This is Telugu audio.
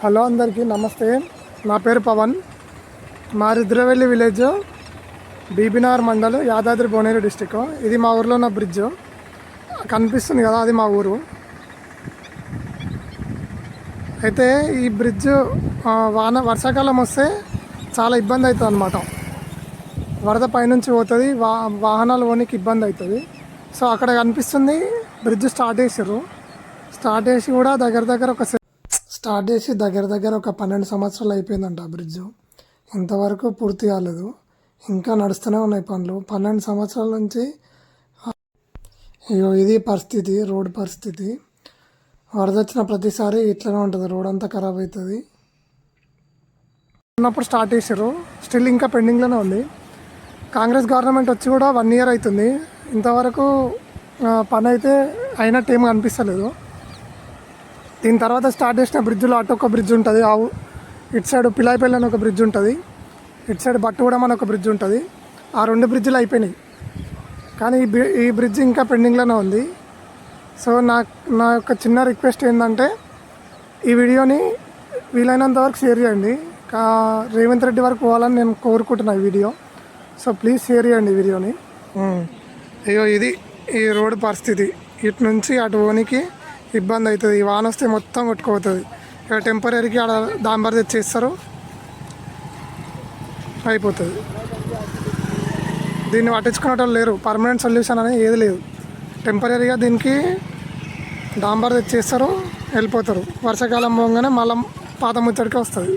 హలో అందరికీ నమస్తే. నా పేరు పవన్. మా రుద్రవెల్లి విలేజ్ బీబీనార్ మండలం యాదాద్రి భువనగిరి డిస్టిక్. ఇది మా ఊర్లో ఉన్న బ్రిడ్జ్. కనిపిస్తుంది కదా అది మా ఊరు. అయితే ఈ బ్రిడ్జ్ వాన వర్షాకాలం వస్తే చాలా ఇబ్బంది అవుతుంది అనమాట వరద పైనుంచి పోతుంది వా వాహనాలు పోనీకి ఇబ్బంది అవుతుంది. సో అక్కడ కనిపిస్తుంది బ్రిడ్జ్ స్టార్ట్ చేసారు స్టార్ట్ చేసి కూడా దగ్గర దగ్గర ఒక స్టార్ట్ చేసి దగ్గర దగ్గర ఒక పన్నెండు సంవత్సరాలు అయిపోయిందంట ఆ బ్రిడ్జ్ ఇంతవరకు పూర్తి కాలేదు. ఇంకా నడుస్తూనే ఉన్నాయి పనులు. పన్నెండు సంవత్సరాల నుంచి ఇగో ఇది పరిస్థితి రోడ్ పరిస్థితి. వరద వచ్చిన ప్రతిసారి ఇట్లనే ఉంటుంది. రోడ్ అంతా ఖరాబ్ అవుతుంది ఉన్నప్పుడు స్టార్ట్ చేసారు స్టిల్ ఇంకా పెండింగ్లోనే ఉంది. కాంగ్రెస్ గవర్నమెంట్ వచ్చి కూడా వన్ ఇయర్ అవుతుంది. ఇంతవరకు పని అయితే అయినట్టు ఏం అనిపిస్తలేదు దీని తర్వాత స్టార్ట్ చేసిన బ్రిడ్జ్లో అటు ఒక బ్రిడ్జ్ ఉంటుంది ఆవు ఇటు సైడ్ పిలాయిపల్లి అని ఒక బ్రిడ్జ్ ఉంటుంది ఇటు సైడ్ బట్టుగూడెం అని ఒక బ్రిడ్జ్ ఉంటుంది. ఆ రెండు బ్రిడ్జ్లు అయిపోయినాయి. కానీ ఈ ఈ బ్రిడ్జ్ ఇంకా పెండింగ్లోనే ఉంది. సో నా నా యొక్క చిన్న రిక్వెస్ట్ ఏంటంటే ఈ వీడియోని వీలైనంత వరకు షేర్ చేయండి. కా రేవంత్ రెడ్డి వరకు పోవాలని నేను కోరుకుంటున్నాను ఈ వీడియో. సో ప్లీజ్ షేర్ చేయండి ఈ వీడియోని. అయ్యో ఇది ఈ రోడ్డు పరిస్థితి. ఇటు నుంచి అటు పోనీకి ఇబ్బంది అవుతుంది. వాన వస్తే మొత్తం కొట్టుకుపోతుంది. ఇక టెంపరీకి ఆడ దాంబర్ తెచ్చేస్తారు. అయిపోతుంది. దీన్ని పట్టించుకునేటోళ్ళు లేరు. పర్మనెంట్ సొల్యూషన్ అనేది ఏది లేదు. టెంపరీగా దీనికి డాంబర్ తెచ్చేస్తారు. వెళ్ళిపోతారు. వర్షాకాలం పోగానే మళ్ళీ పాత ముచ్చడికి వస్తుంది.